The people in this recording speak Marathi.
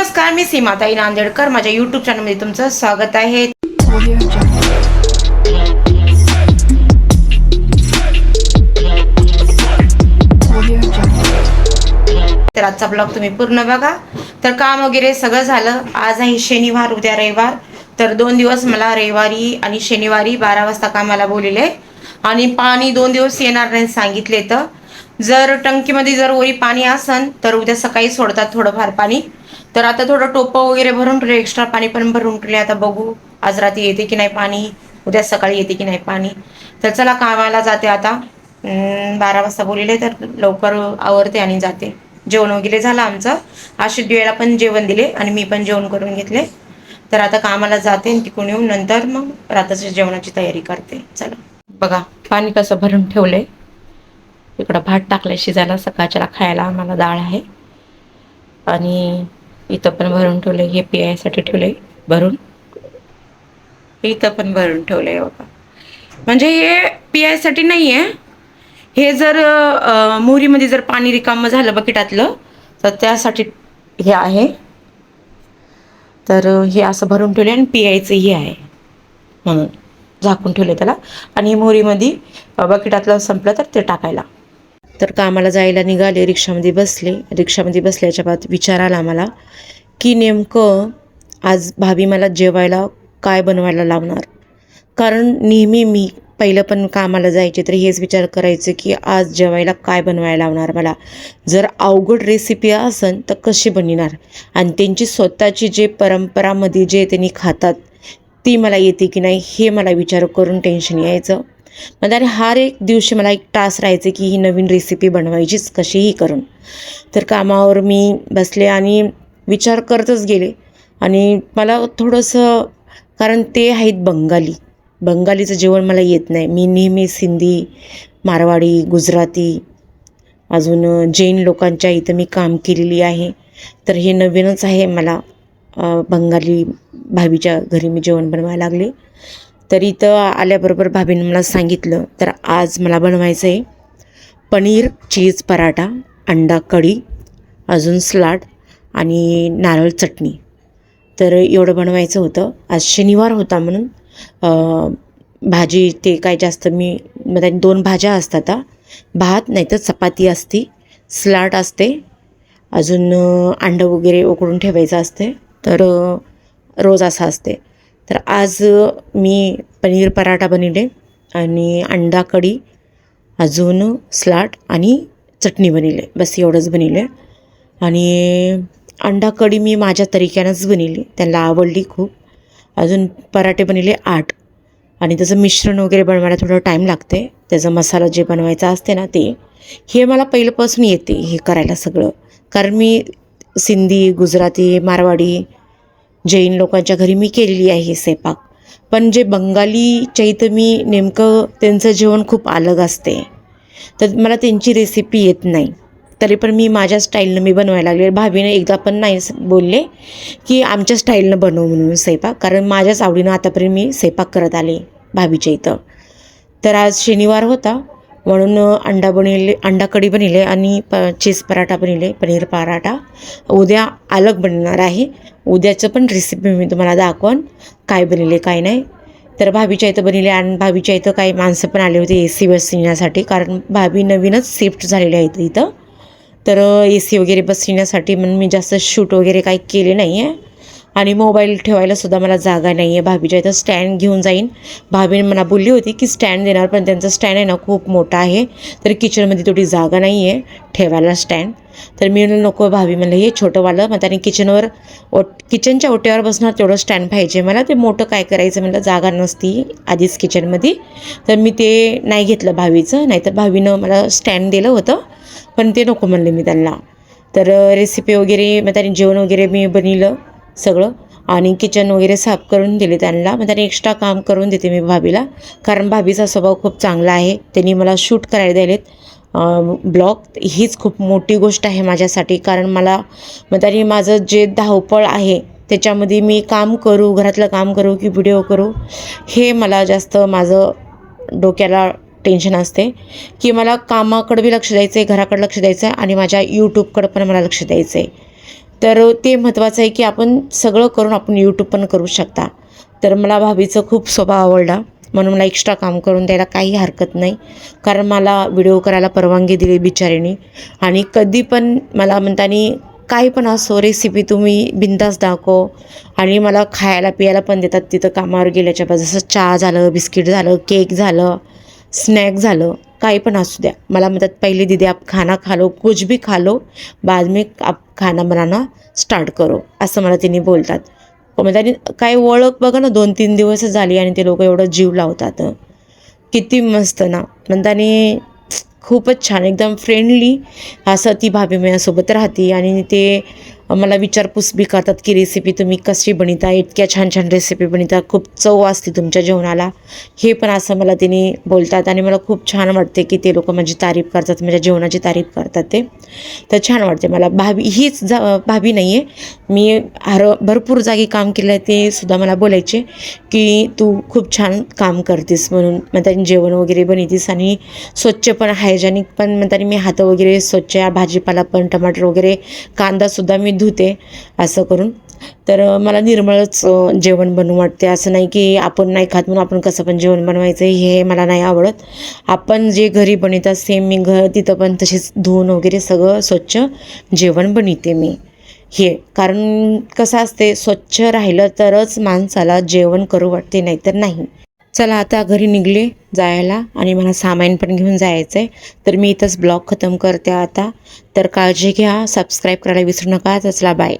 नमस्कार मी सीमाताई नांदेडकर. माझ्या यूट्यूब चॅनलमध्ये तुमचं स्वागत आहे. तर आजचा ब्लॉग तुम्ही पूर्ण बघा. तर काम वगैरे सगळं झालं. आज आहे शनिवार उद्या रविवार. तर दोन दिवस मला रविवारी आणि शनिवारी बारा वाजता कामाला बोलले. आणि पाणी दोन दिवस येणार नाही सांगितले तर. जर टंकीमध्ये जर वरी पाणी असन तर उद्या सकाळी सोडतात थोडंफार पाणी. तर आता थोडं टोपं वगैरे भरून ठेवले एक्स्ट्रा पाणी पण भरून ठेवले. आता बघू आज रात्री येते की नाही पाणी? उद्या सकाळी येते की नाही पाणी? तर चला कामाला जाते आता. बारा वाजता बोलले तर लवकर आवरते आणि जाते. जेवण वगैरे झालं आमचं. आशिष वेळेला पण जेवण दिले आणि मी पण जेवण करून घेतले. तर आता कामाला जाते आणि तिकडून येऊन नंतर मग रात्रीच्या जेवणाची तयारी करते. चला. बघा पाणी कसं भरून ठेवलंय. इकडं भात टाकलाय शिजायला सकाळच्याला खायला आम्हाला डाळ आहे. आणि इथं पण भरून ठेवलंय हे पियासाठी ठेवलंय भरून. इथं पण भरून ठेवलंय बघा. म्हणजे हे पियासाठी नाही आहे हे जर मोहरीमध्ये जर पाणी रिकामं झालं बकेटातलं तर त्यासाठी हे आहे. तर हे असं भरून ठेवले आणि पियायचंही आहे. म्हणून झाकून ठेवले त्याला. आणि मोहरीमध्ये बकेटातलं संपलं तर ते टाकायला. तर कामाला जायला निघाले रिक्षामध्ये बसले. रिक्षामध्ये बसल्याच्या बाद विचार आला मला की नेमकं आज भाभी मला जेवायला काय बनवायला लावणार? कारण नेहमी मी पहिलं पण कामाला जायचे तर हेच विचार करायचे की आज जेवायला काय बनवायला लावणार मला? जर अवघड रेसिपी असन तर कशी बनणार? आणि त्यांची स्वतःची जे परंपरामध्ये जे त्यांनी खातात ती मला येते की नाही हे मला विचार करून टेन्शन यायचं. मग आणि हर एक दिवशी मला एक टास राहायचे की ही नवीन रेसिपी बनवायचीच कशीही करून. तर कामावर मी बसले आणि विचार करतच गेले. आणि मला थोडंसं कारण ते आहेत बंगाली. बंगालीचं जेवण मला येत नाही. मी नेहमी सिंधी मारवाडी गुजराती अजून जैन लोकांच्या इथं मी काम केलेली आहे. तर हे नवीनच आहे मला. बंगाली भाभीच्या घरी मी जेवण बनवायला लागले. तर इथं आल्याबरोबर भाभीनं मला सांगितलं तर आज मला बनवायचं आहे पनीर चीज पराठा अंडा कढी अजून सलाड आणि नारळ चटणी. तर एवढं बनवायचं होतं. आज शनिवार होता म्हणून भाजी ते काय जास्त मी म्हणजे दोन भाज्या असतात भात भात नाहीतर चपाती असती सलाड असते अजून अंडं वगैरे उकडून ठेवायचं असते. तर रोज असं असते. तर आज मी पनीर पराठा बनवले आणि अंडा कढी अजून स्लाट आणि चटणी बनवले. बस एवढंच बनवले. आणि अंडा कढी मी माझ्या तरीक्यानंच बनवली. त्यांना आवडली खूप. अजून पराठे बनवले आठ. आणि त्याचं मिश्रण वगैरे बनवायला थोडं टाईम लागते. त्याचा मसाला जे बनवायचा असते ना ते हे मला पहिल्यापासून येते हे करायला सगळं. कारण मी सिंधी गुजराती मारवाडी जैन लोकांच्या घरी मी केलेली आहे स्वयंपाक पण जे बंगालीच्या इथं मी नेमकं त्यांचं जेवण खूप अलग असते. तर मला त्यांची रेसिपी येत नाही. तरी पण मी माझ्या स्टाईलनं मी बनवायला लागले. भाभीने एकदा पण नाही बोलले की आमच्या स्टाईलनं बनव म्हणून स्वयंपाक कारण माझ्याच आवडीनं आतापर्यंत मी स्वयंपाक करत आले भाभीच्या इथं तर आज शनिवार होता. म्हणून अंडा बनवले अंडा कढी बनवले आणि प चीज पराठा बनवले पनीर पराठा. उद्या अलग बनणार आहे. उद्याचं पण रेसिपी मी तुम्हाला दाखवन काय बनवले काय नाही. तर भाभीच्या इथं बनवले आणि भाभीच्या इथं काही माणसं पण आले होते ए सी बसण्यासाठी कारण भाभी नवीनच शिफ्ट झालेले आहेत इथं. तर ए सी वगैरे बसण्यासाठी म्हणून मी जास्त शूट वगैरे काही केले नाही आहे आणि मोबाईल ठेवायला सुद्धा मला जागा नाही आहे भाभीच्या इथं स्टँड घेऊन जाईन. भाभीने मला बोलली होती की स्टँड देणार पण त्यांचं स्टँड आहे ना खूप मोठा आहे. तर किचनमध्ये तेवढी जागा नाही आहे ठेवायला स्टँड. तर मी म्हणलं नको भाभी म्हणलं हे छोटंवालं. मग त्याने किचनवर ओट किचनच्या ओट्यावर बसणार तेवढं स्टँड पाहिजे. मला ते मोठं काय करायचं म्हणलं जागा नसती आधीच किचनमध्ये. तर मी ते नाही घेतलं भावीचं नाहीतर भावीनं मला स्टँड दिलं होतं पण ते नको म्हणले मी त्यांना. तर रेसिपी वगैरे मग त्याने जेवण वगैरे मी बनवलं. सगळं. आणि किचन वगैरे साफ करून दिले त्यांना. मग त्याने एक्स्ट्रा काम करून देते मी भाभीला. कारण भाभीचा स्वभाव खूप चांगला आहे. त्यांनी मला शूट करायला दिलेत. ब्लॉग हीच खूप मोठी गोष्ट आहे माझ्यासाठी. कारण मला मग त्यांनी माझं जे धावपळ आहे त्याच्यामध्ये मी काम करू घरातलं काम करू की व्हिडिओ करू हे मला जास्त माझं डोक्याला टेन्शन असते. की मला कामाकडं बी लक्ष द्यायचं आहे घराकडं लक्ष द्यायचं आहे आणि माझ्या यूट्यूबकडं पण मला लक्ष द्यायचं आहे तर ते महत्त्वाचं आहे की आपण सगळं करून आपण यूट्यूब पण करू शकता. तर मला भाभीचं खूप स्वभाव आवडला. म्हणून मला एक्स्ट्रा काम करून द्यायला काही हरकत नाही. कारण मला व्हिडिओ करायला परवानगी दिली बिचारीने. आणि कधी पण मला म्हणताना काही पण असो रेसिपी तुम्ही बिंदास दाखव. आणि मला खायला पियाला पण देतात तिथं कामावर गेल्याच्या बाद जसं चहा झालं बिस्किट झालं केक झालं स्नॅक झालं. काही पण असू द्या. मला म्हणतात पहिले दीदी आप खाना खा लो कुछ भी खा लो बाद में आप खाना बनाना स्टार्ट करो. असं मला तिने बोलतात. हो, म्हणजे काय ओळख बघा ना दोन तीन दिवसच झाली आणि ते लोक एवढं जीव लावतात. किती मस्त ना. म्हणतानी खूपच छान एकदम फ्रेंडली असं ती भाभी माझ्यासोबत राहते आणि ते मला विचारपूस बी करतात की रेसिपी तुम्ही कशी बनवता? इतक्या छान छान रेसिपी बनवता. खूप चव असते तुमच्या जेवणाला. हे पण असं मला तिने बोलतात आणि मला खूप छान वाटते की ते लोक माझी तारीफ करतात माझ्या जेवणाची तारीफ करतात ते. तर छान वाटते मला. भाभी हीच जा भाभी नाही आहे मी हर भरपूर जागी काम केलं आहे ते सुद्धा मला बोलायचे की तू खूप छान काम करतेस म्हणून. म्हणतात जेवण वगैरे बनवतेस आणि स्वच्छ पण हायजेनिक पण. म्हणतात मी हात वगैरे स्वच्छ भाजीपाला पण टमाटर वगैरे कांदासुद्धा मी धुते असं करून. तर मला निर्मळच जेवण बनवू वाटते. असं नाही की आपण नाही खात म्हणून आपण कसं पण जेवण बनवायचं हे मला नाही आवडत. आपण जे घरी बनवतात सेम मी घर तिथं पण तसेच धुवून वगैरे सगळं स्वच्छ जेवण बनवते मी. हे कारण कसं असते स्वच्छ राहिलं तरच माणसाला जेवण करू वाटते नाहीतर नाही. चला आता घरी निघले जायला आणि मला सामान पण घेऊन जायचं आहे तर मी इथंच ब्लॉग खतम करते आता. तर काळजी घ्या सबस्क्राईब करायला विसरू नका. तर चला बाय